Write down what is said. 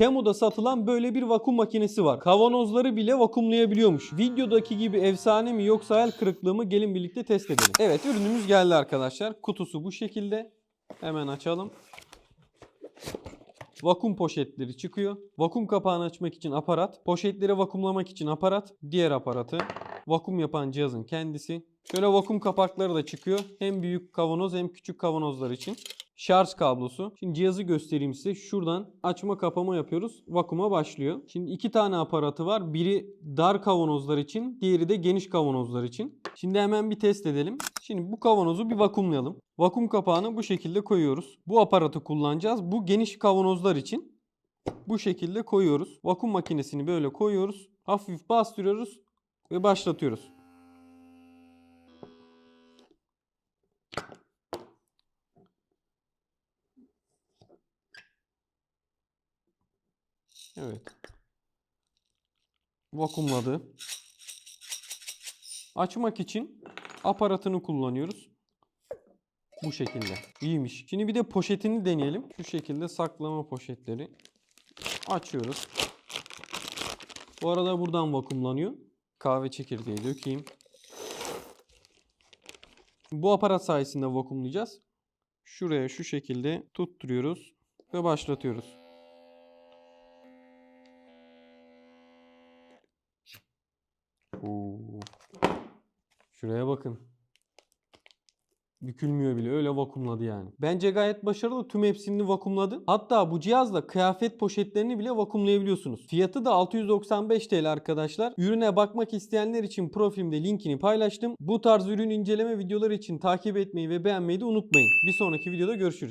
Temu'da satılan böyle bir vakum makinesi var. Kavanozları bile vakumlayabiliyormuş. Videodaki gibi efsane mi yoksa hayal kırıklığı mı gelin birlikte test edelim. Evet ürünümüz geldi arkadaşlar. Kutusu bu şekilde. Hemen açalım. Vakum poşetleri çıkıyor. Vakum kapağını açmak için aparat. Poşetleri vakumlamak için aparat. Diğer aparatı. Vakum yapan cihazın kendisi. Şöyle vakum kapakları da çıkıyor. Hem büyük kavanoz hem küçük kavanozlar için. Şarj kablosu. Şimdi cihazı göstereyim size. Şuradan açma kapama yapıyoruz. Vakuma başlıyor. Şimdi iki tane aparatı var. Biri dar kavanozlar için, diğeri de geniş kavanozlar için. Şimdi hemen bir test edelim. Şimdi bu kavanozu bir vakumlayalım. Vakum kapağını bu şekilde koyuyoruz. Bu aparatı kullanacağız. Bu geniş kavanozlar için bu şekilde koyuyoruz. Vakum makinesini böyle koyuyoruz. Hafif bastırıyoruz ve başlatıyoruz. Evet. Vakumladı. Açmak için aparatını kullanıyoruz. Bu şekilde. İyiymiş. Şimdi bir de poşetini deneyelim. Şu şekilde saklama poşetleri. Açıyoruz. Bu arada buradan vakumlanıyor. Kahve çekirdeği dökeyim. Bu aparat sayesinde vakumlayacağız. Şuraya şu şekilde tutturuyoruz ve başlatıyoruz. Oo. Şuraya bakın. Bükülmüyor bile öyle vakumladı yani. Bence gayet başarılı tüm hepsini vakumladı. Hatta bu cihazla kıyafet poşetlerini bile vakumlayabiliyorsunuz. Fiyatı da 695 TL arkadaşlar. Ürüne bakmak isteyenler için profilimde linkini paylaştım. Bu tarz ürün inceleme videoları için takip etmeyi ve beğenmeyi de unutmayın. Bir sonraki videoda görüşürüz.